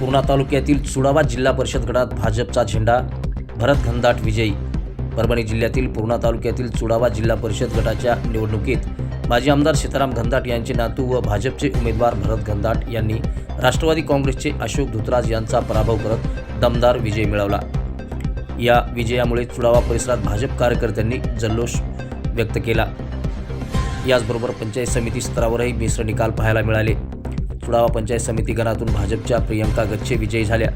पूर्णा तालुक्यातील चुडावा जिल्हा परिषद गटात भाजपचा झेंडा भरत घनदाट विजयी. परभणी जिल्ह्यातील पूर्णा तालुक्यातील चुडावा जिल्हा परिषद गटाच्या निवडणुकीत माजी आमदार सीताराम घनदाट यांचे नातू व भाजपचे उमेदवार भरत घनदाट यांनी राष्ट्रवादी काँग्रेसचे अशोक धुतराज यांचा पराभव करत दमदार विजय मिळवला. या विजयामुळे चुडावा परिसरात भाजप कार्यकर्त्यांनी जल्लोष व्यक्त केला. याचबरोबर पंचायत समिती स्तरावरही मिश्र निकाल पाहायला मिळाले. कुडावा पंचायत समिती गणातून भाजपच्या प्रियंका गच्छे विजयी झाल्या.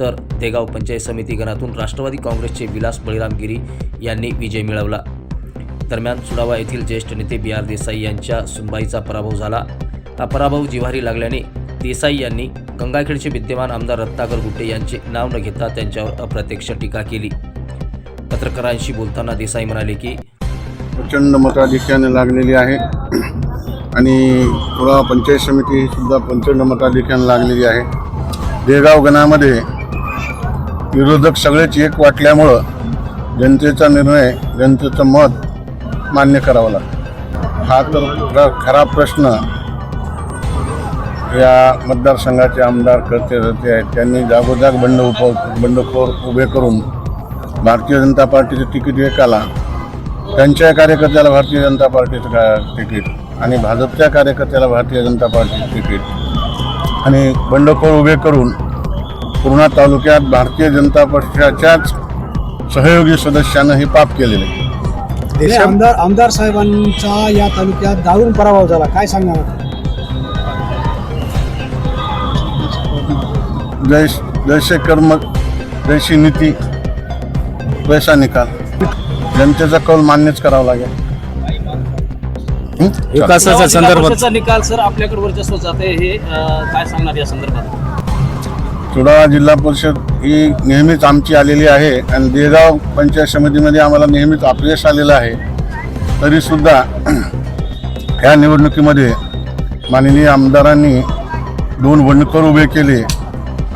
तर देगाव पंचायत समिती गणातून राष्ट्रवादी काँग्रेसचे विलास बळीराम गिरी यांनी विजय मिळवला. दरम्यान सुडावा येथील ज्येष्ठ नेते बी आर देसाई यांच्या सुनबाईचा पराभव झाला. हा पराभव जिव्हारी लागल्याने देसाई यांनी गंगाखेडचे विद्यमान आमदार रत्नाकर गुट्टे यांचे नाव न घेता त्यांच्यावर अप्रत्यक्ष टीका केली. पत्रकारांशी बोलताना देसाई म्हणाले की प्रचंड मताधिक्याने लागलेली आहे. आणि थोडा पंचायत समिती सुद्धा प्रचंड लागलेली आहे. देगाव गणामध्ये विरोधक सगळेच एक वाटल्यामुळं जनतेचा निर्णय जनतेचं मत मान्य करावं लागतं. हा तर खरा प्रश्न या मतदारसंघाचे आमदार करते रहते आहेत. त्यांनी जागोजाग बंड उप बंडखोर उभे करून भारतीय जनता पार्टीचे तिकीट एकाला त्यांच्या कार्यकर्त्याला भारतीय जनता पार्टीचं का तिकीट आणि भाजपच्या कार्यकर्त्याला भारतीय जनता पार्टीचं तिकीट आणि बंडखोर उभे करून पूर्णा तालुक्यात भारतीय जनता पक्षाच्याच सहयोगी सदस्यानं हे पाप केलेले आहे. आमदार आमदार साहेबांचा या तालुक्यात दारुण पराभव झाला काय सांगणार आता? जैस कर्म जैसी नीती वैसा निकाल जनतेचा कौल मान्यच करावा लागेल? विकासाच्या संदर्भात. निकाल सर आपल्याकडे वर्चस्व जाते हे अं, काय सांगणार या संदर्भात? चुडाळा जिल्हा परिषद ही नेहमीच आमची आलेली आहे आणि देगाव पंचायत समितीमध्ये आम्हाला नेहमीच अपयश आलेलं आहे. तरीसुद्धा ह्या निवडणुकीमध्ये माननीय आमदारांनी दोन बंडखोर उभे केले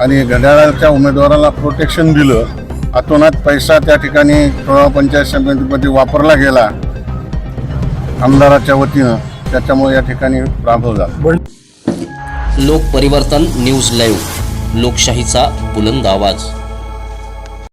आणि घड्याळाच्या उमेदवाराला प्रोटेक्शन दिलं. अतोनात पैसा त्या ठिकाणी चुडाळा पंचायत समितीमध्ये वापरला गेला. आमदाराच्या वतीनं त्याच्यामुळे या ठिकाणी पराभव झाला. लोक परिवर्तन न्यूज लाईव्ह. लोकशाहीचा बुलंद आवाज.